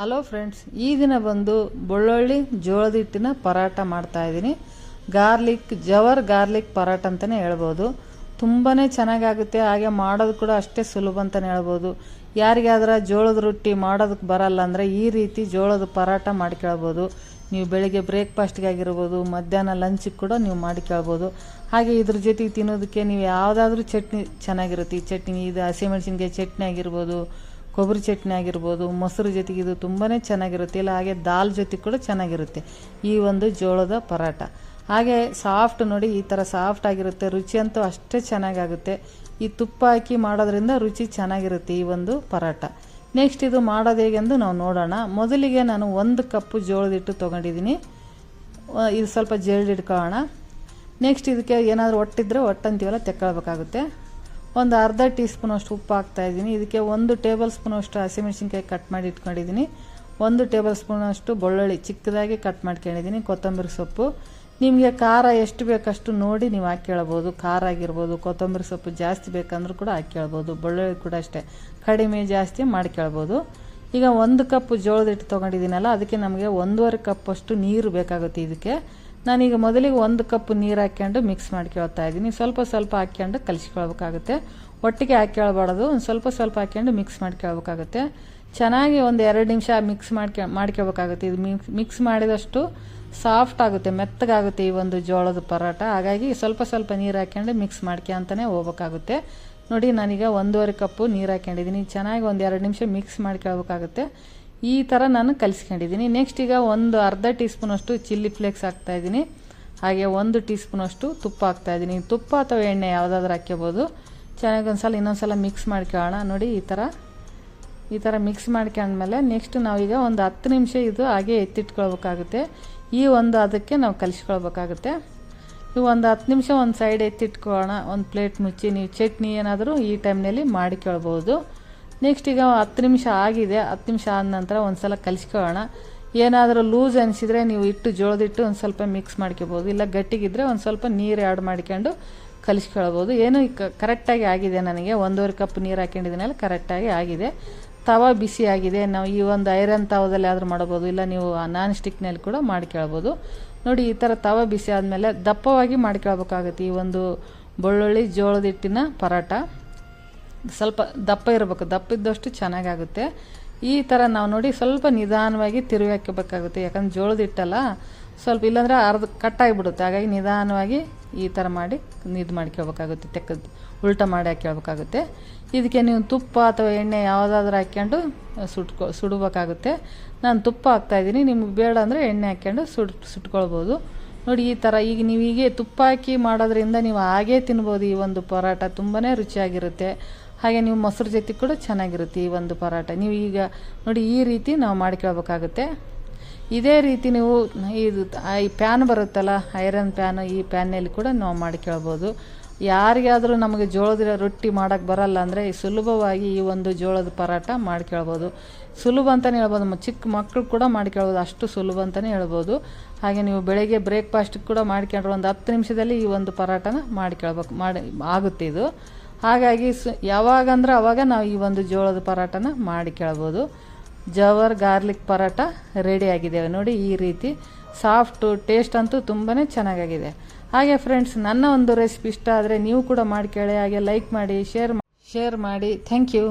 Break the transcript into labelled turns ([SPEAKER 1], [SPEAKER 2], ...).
[SPEAKER 1] Hello friends ಈ ದಿನ ಬಂದು ಬೆಳ್ಳುಳ್ಳಿ ಜೋಳದ ಹಿಟ್ಟಿನ ಪರಾಟ ಮಾಡ್ತಾ ಇದ್ದೀನಿ. ಗಾರ್ಲಿಕ್ ಜವರ್ ಗಾರ್ಲಿಕ್ ಪರಾಟ ಅಂತಲೇ ಹೇಳ್ಬೋದು. ತುಂಬಾ ಚೆನ್ನಾಗಾಗುತ್ತೆ, ಹಾಗೆ ಮಾಡೋದು ಕೂಡ ಅಷ್ಟೇ ಸುಲಭ ಅಂತಲೇ ಹೇಳ್ಬೋದು. ಯಾರಿಗಾದ್ರೆ ಜೋಳದ ರೊಟ್ಟಿ ಮಾಡೋದಕ್ಕೆ ಬರಲ್ಲ ಅಂದರೆ ಈ ರೀತಿ ಜೋಳದ ಪರಾಟ ಮಾಡ್ಕೊಳ್ಬೋದು ನೀವು ಬೆಳಿಗ್ಗೆ ಬ್ರೇಕ್ಫಾಸ್ಟ್ಗೆ ಆಗಿರ್ಬೋದು, ಮಧ್ಯಾಹ್ನ ಲಂಚಿಗೆ ಕೂಡ ನೀವು ಮಾಡ್ಕೊಳ್ಬೋದು ಹಾಗೆ ಇದ್ರ ಜೊತೆಗೆ ತಿನ್ನೋದಕ್ಕೆ ನೀವು ಯಾವುದಾದ್ರೂ ಚಟ್ನಿ ಚೆನ್ನಾಗಿರುತ್ತೆ. ಈ ಚಟ್ನಿ, ಇದು ಹಸಿಮೆಣಸಿನ್ಕಾಯಿ ಚಟ್ನಿ ಆಗಿರ್ಬೋದು ಕೊಬ್ಬರಿ ಚಟ್ನಿ ಆಗಿರ್ಬೋದು, ಮೊಸರು ಜೊತೆಗೆ ಇದು ತುಂಬಾ ಚೆನ್ನಾಗಿರುತ್ತೆ. ಇಲ್ಲ, ಹಾಗೆ ದಾಲ್ ಜೊತೆ ಕೂಡ ಚೆನ್ನಾಗಿರುತ್ತೆ ಈ ಒಂದು ಜೋಳದ ಪರಾಟ. ಹಾಗೆ ಸಾಫ್ಟ್ ನೋಡಿ, ಈ ಥರ ಸಾಫ್ಟ್ ಆಗಿರುತ್ತೆ. ರುಚಿ ಅಂತೂ ಅಷ್ಟೇ ಚೆನ್ನಾಗಾಗುತ್ತೆ. ಈ ತುಪ್ಪ ಹಾಕಿ ಮಾಡೋದ್ರಿಂದ ರುಚಿ ಚೆನ್ನಾಗಿರುತ್ತೆ ಈ ಒಂದು ಪರಾಟ. ನೆಕ್ಸ್ಟ್ ಇದು ಮಾಡೋದು ಹೇಗೆಂದು ನಾವು ನೋಡೋಣ. ಮೊದಲಿಗೆ ನಾನು ಒಂದು ಕಪ್ಪು ಜೋಳದ ಹಿಟ್ಟು ತೊಗೊಂಡಿದ್ದೀನಿ. ಇದು ಸ್ವಲ್ಪ ಜೇಳ್ದಿಟ್ಕೊಳ್ಳೋಣ ನೆಕ್ಸ್ಟ್ ಇದಕ್ಕೆ ಏನಾದರೂ ಒಟ್ಟಿದ್ರೆ, ಒಟ್ಟಂತೀವಲ್ಲ, ತೆಕ್ಕೊಳ್ಬೇಕಾಗುತ್ತೆ. ಒಂದು ಅರ್ಧ ಟೀ ಸ್ಪೂನ್ ಅಷ್ಟು ಉಪ್ಪು ಹಾಕ್ತಾ ಇದ್ದೀನಿ. ಇದಕ್ಕೆ ಒಂದು ಟೇಬಲ್ ಸ್ಪೂನ್ ಅಷ್ಟು ಹಸಿಮೆಣಸಿನ್ಕಾಯಿ ಕಟ್ ಮಾಡಿ ಇಟ್ಕೊಂಡಿದ್ದೀನಿ ಒಂದು ಟೇಬಲ್ ಸ್ಪೂನ್ ಅಷ್ಟು ಬೆಳ್ಳುಳ್ಳಿ ಚಿಕ್ಕದಾಗಿ ಕಟ್ ಮಾಡ್ಕೊಂಡಿದ್ದೀನಿ, ಕೊತ್ತಂಬರಿ ಸೊಪ್ಪು. ನಿಮಗೆ ಖಾರ ಎಷ್ಟು ಬೇಕಷ್ಟು ನೋಡಿ ನೀವು ಹಾಕ್ಕೊಳ್ಬೋದು ಖಾರ ಆಗಿರ್ಬೋದು, ಕೊತ್ತಂಬರಿ ಸೊಪ್ಪು ಜಾಸ್ತಿ ಬೇಕಂದ್ರೂ ಕೂಡ ಹಾಕ್ಕೊಳ್ಬೋದು ಬೆಳ್ಳುಳ್ಳಿ ಕೂಡ ಅಷ್ಟೇ, ಕಡಿಮೆ ಜಾಸ್ತಿ ಮಾಡ್ಕೊಳ್ಬೋದು ಈಗ ಒಂದು ಕಪ್ ಜೋಳದ ಹಿಟ್ಟು ತೊಗೊಂಡಿದ್ದೀನಲ್ಲ, ಅದಕ್ಕೆ ನಮಗೆ ಒಂದೂವರೆ ಕಪ್ಪಷ್ಟು ನೀರು ಬೇಕಾಗುತ್ತೆ ಇದಕ್ಕೆ. ನಾನೀಗ ಮೊದಲಿಗೆ ಒಂದು ಕಪ್ ನೀರು ಹಾಕ್ಕೊಂಡು ಮಿಕ್ಸ್ ಮಾಡ್ಕೊಳ್ತಾ ಇದ್ದೀನಿ. ಸ್ವಲ್ಪ ಸ್ವಲ್ಪ ಹಾಕ್ಕೊಂಡು ಕಲಿಸ್ಕೊಳ್ಬೇಕಾಗುತ್ತೆ. ಒಟ್ಟಿಗೆ ಹಾಕ್ಕೊಳ್ಬಾರ್ದು ಒಂದು ಸ್ವಲ್ಪ ಸ್ವಲ್ಪ ಹಾಕ್ಕೊಂಡು ಮಿಕ್ಸ್ ಮಾಡ್ಕೊಳ್ಬೇಕಾಗುತ್ತೆ ಚೆನ್ನಾಗಿ ಒಂದು ಎರಡು ನಿಮಿಷ ಮಿಕ್ಸ್ ಮಾಡ್ಕೊ ಮಾಡ್ಕೊಳ್ಬೇಕಾಗುತ್ತೆ ಇದು ಮಿಕ್ಸ್ ಮಿಕ್ಸ್ ಮಾಡಿದಷ್ಟು ಸಾಫ್ಟ್ ಆಗುತ್ತೆ, ಮೆತ್ತಗಾಗುತ್ತೆ ಈ ಒಂದು ಜೋಳದ ಪರೋಟ. ಹಾಗಾಗಿ ಸ್ವಲ್ಪ ಸ್ವಲ್ಪ ನೀರು ಹಾಕ್ಕೊಂಡು ಮಿಕ್ಸ್ ಮಾಡ್ಕೊಂತಲೇ ಹೋಗ್ಬೇಕಾಗುತ್ತೆ. ನೋಡಿ ನಾನೀಗ ಒಂದೂವರೆ ಕಪ್ಪು ನೀರು ಹಾಕ್ಕೊಂಡಿದ್ದೀನಿ ಚೆನ್ನಾಗಿ ಒಂದು ಎರಡು ನಿಮಿಷ ಮಿಕ್ಸ್ ಮಾಡ್ಕೊಳ್ಬೇಕಾಗುತ್ತೆ ಈ ಥರ ನಾನು ಕಲಿಸ್ಕೊಂಡಿದ್ದೀನಿ. ನೆಕ್ಸ್ಟ್ ಈಗ ಒಂದು ಅರ್ಧ ಟೀ ಸ್ಪೂನಷ್ಟು ಚಿಲ್ಲಿ ಫ್ಲೇಕ್ಸ್ ಹಾಕ್ತಾಯಿದ್ದೀನಿ ಹಾಗೆ ಒಂದು ಟೀ ಸ್ಪೂನಷ್ಟು ತುಪ್ಪ ಹಾಕ್ತಾಯಿದ್ದೀನಿ ತುಪ್ಪ ಅಥವಾ ಎಣ್ಣೆ ಯಾವುದಾದ್ರೂ ಹಾಕ್ಕೋಬೋದು ಚೆನ್ನಾಗಿ ಒಂದು ಸಲ ಇನ್ನೊಂದು ಸಲ ಮಿಕ್ಸ್ ಮಾಡ್ಕೊಳ್ಳೋಣ. ನೋಡಿ, ಈ ಥರ ಈ ಥರ ಮಿಕ್ಸ್ ಮಾಡ್ಕೊಂಡ್ಮೇಲೆ ನೆಕ್ಸ್ಟ್ ನಾವೀಗ ಒಂದು ಹತ್ತು ನಿಮಿಷ ಇದು ಹಾಗೆ ಎತ್ತಿಟ್ಕೊಳ್ಬೇಕಾಗುತ್ತೆ. ಈ ಒಂದು ಅದಕ್ಕೆ ನಾವು ಕಲಿಸ್ಕೊಳ್ಬೇಕಾಗುತ್ತೆ. ನೀವು ಒಂದು ಹತ್ತು ನಿಮಿಷ ಒಂದು ಸೈಡ್ ಎತ್ತಿಟ್ಕೊಳ್ಳೋಣ. ಒಂದು ಪ್ಲೇಟ್ ಮುಚ್ಚಿ, ನೀವು ಚಟ್ನಿ ಏನಾದರೂ ಈ ಟೈಮ್ನಲ್ಲಿ ಮಾಡಿಕೊಳ್ಬೋದು. ನೆಕ್ಸ್ಟ್ ಈಗ ಹತ್ತು ನಿಮಿಷ ಆಗಿದೆ. ಹತ್ತು ನಿಮಿಷ ಆದ ನಂತರ ಒಂದು ಸಲ ಕಲಿಸ್ಕೊಳ್ಳೋಣ. ಏನಾದರೂ ಲೂಸ್ ಅನಿಸಿದರೆ ನೀವು ಇಟ್ಟು ಜೋಳದಿಟ್ಟು ಒಂದು ಸ್ವಲ್ಪ ಮಿಕ್ಸ್ ಮಾಡ್ಕೋಬೋದು. ಇಲ್ಲ ಗಟ್ಟಿಗಿದ್ರೆ ಒಂದು ಸ್ವಲ್ಪ ನೀರು ಆ್ಯಡ್ ಮಾಡ್ಕೊಂಡು ಕಲಿಸ್ಕೊಳ್ಬೋದು. ಏನು ಕರೆಕ್ಟಾಗಿ ಆಗಿದೆ ನನಗೆ. ಒಂದೂವರೆ ಕಪ್ ನೀರು ಹಾಕೊಂಡಿದ್ದೀನಲ್ಲ ಕರೆಕ್ಟಾಗಿ ಆಗಿದೆ. ತವ ಬಿಸಿ ಆಗಿದೆ. ನಾವು ಈ ಒಂದು ಐರನ್ ತವದಲ್ಲಿ ಆದರೂ ಮಾಡ್ಬೋದು ಇಲ್ಲ ನೀವು ನಾನ್ ಸ್ಟಿಕ್ನಲ್ಲಿ ಕೂಡ ಮಾಡ್ಕೊಳ್ಬೋದು. ನೋಡಿ, ಈ ಥರ ತವ ಬಿಸಿ ಆದಮೇಲೆ ದಪ್ಪವಾಗಿ ಮಾಡ್ಕೊಳ್ಬೇಕಾಗುತ್ತೆ ಈ ಒಂದು ಬೆಳ್ಳುಳ್ಳಿ ಜೋಳದ ಹಿಟ್ಟಿನ ಪರಾಟ. ಸ್ವಲ್ಪ ದಪ್ಪ ಇರಬೇಕು. ದಪ್ಪ ಇದ್ದಷ್ಟು ಚೆನ್ನಾಗಾಗುತ್ತೆ. ಈ ಥರ ನಾವು ನೋಡಿ ಸ್ವಲ್ಪ ನಿಧಾನವಾಗಿ ತಿರುವಿ ಹಾಕಬೇಕಾಗುತ್ತೆ. ಯಾಕಂದ್ರೆ ಜೋಳದ ಹಿಟ್ಟಲ್ಲ, ಸ್ವಲ್ಪ ಇಲ್ಲಾಂದ್ರೆ ಅರ್ಧ ಕಟ್ಟಾಗಿಬಿಡುತ್ತೆ ಹಾಗಾಗಿ ನಿಧಾನವಾಗಿ ಈ ಥರ ಮಾಡಿ ಇದು ಮಾಡ್ಕೊಳ್ಬೇಕಾಗುತ್ತೆ. ತೆಕ್ಕದ್ದು ಉಲ್ಟ ಮಾಡಿ ಹಾಕ್ಕೊಳ್ಬೇಕಾಗುತ್ತೆ. ಇದಕ್ಕೆ ನೀವು ತುಪ್ಪ ಅಥವಾ ಎಣ್ಣೆ ಯಾವುದಾದ್ರೂ ಹಾಕ್ಕೊಂಡು ಸುಟ್ಕೊ, ಸುಡಬೇಕಾಗುತ್ತೆ. ನಾನು ತುಪ್ಪ ಹಾಕ್ತಾಯಿದ್ದೀನಿ ನಿಮ್ಗೆ ಬೇಡ ಅಂದರೆ ಎಣ್ಣೆ ಹಾಕ್ಕೊಂಡು ಸುಡ್, ಸುಟ್ಕೊಳ್ಬೋದು. ನೋಡಿ ಈ ಥರ ಈಗ ನೀವು ಹೀಗೆ ತುಪ್ಪ ಹಾಕಿ ಮಾಡೋದ್ರಿಂದ ನೀವು ಹಾಗೇ ತಿನ್ಬೋದು. ಈ ಒಂದು ಪರಾಟ ತುಂಬಾ ರುಚಿಯಾಗಿರುತ್ತೆ. ಹಾಗೆ ನೀವು ಮೊಸರು ಜೊತೆ ಕೂಡ ಚೆನ್ನಾಗಿರುತ್ತೆ ಈ ಒಂದು ಪರಾಟ. ನೀವು ಈಗ ನೋಡಿ ಈ ರೀತಿ ನಾವು ಮಾಡ್ಕೊಳ್ಬೇಕಾಗುತ್ತೆ ಇದೇ ರೀತಿ ನೀವು ಇದು ಈ ಪ್ಯಾನ್ ಬರುತ್ತಲ್ಲ ಐರನ್ ಪ್ಯಾನ್ ಈ ಪ್ಯಾನಲ್ಲಿ ಕೂಡ ನಾವು ಮಾಡ್ಕೊಳ್ಬೋದು ಯಾರಿಗಾದರೂ ನಮಗೆ ಜೋಳದ ರೊಟ್ಟಿ ಮಾಡೋಕ್ಕೆ ಬರಲ್ಲ ಅಂದರೆ ಸುಲಭವಾಗಿ ಈ ಒಂದು ಜೋಳದ ಪರಾಟ ಮಾಡ್ಕೊಳ್ಬೋದು ಸುಲಭ ಅಂತಲೇ ಹೇಳ್ಬೋದು. ಚಿಕ್ಕ ಮಕ್ಕಳು ಕೂಡ ಮಾಡ್ಕೊಳ್ಬೋದು ಅಷ್ಟು ಸುಲಭ ಅಂತಲೇ ಹೇಳ್ಬೋದು. ಹಾಗೆ ನೀವು ಬೆಳಗ್ಗೆ ಬ್ರೇಕ್ಫಾಸ್ಟ್ ಕೂಡ ಮಾಡ್ಕೊಂಡ್ರೆ ಒಂದು ಹತ್ತು ನಿಮಿಷದಲ್ಲಿ ಈ ಒಂದು ಪರಾಟನ ಮಾಡ್ಕೊಳ್ಬೇಕು ಮಾಡಿ ಆಗುತ್ತೆ ಇದು. ಹಾಗಾಗಿ ಸ್ ಯಾವಾಗಂದ್ರೆ ಅವಾಗ ನಾವು ಈ ಒಂದು ಜೋಳದ ಪರಾಟನ ಮಾಡಿಕೊಳ್ಬೋದು ಜವರ್, ಗಾರ್ಲಿಕ್ ಪರಾಟ ರೆಡಿ ಆಗಿದೆ ನೋಡಿ ಈ ರೀತಿ ಸಾಫ್ಟು ಟೇಸ್ಟ್ ಅಂತೂ ತುಂಬಾ ಚೆನ್ನಾಗಾಗಿದೆ. ಹಾಗೆ ಫ್ರೆಂಡ್ಸ್ ನನ್ನ ಒಂದು ರೆಸಿಪಿ ಇಷ್ಟ ಆದರೆ ನೀವು ಕೂಡ ಮಾಡ್ಕೊಳ್ಳಿ ಹಾಗೆ ಲೈಕ್ ಮಾಡಿ ಶೇರ್ ಶೇರ್ ಮಾಡಿ. Thank you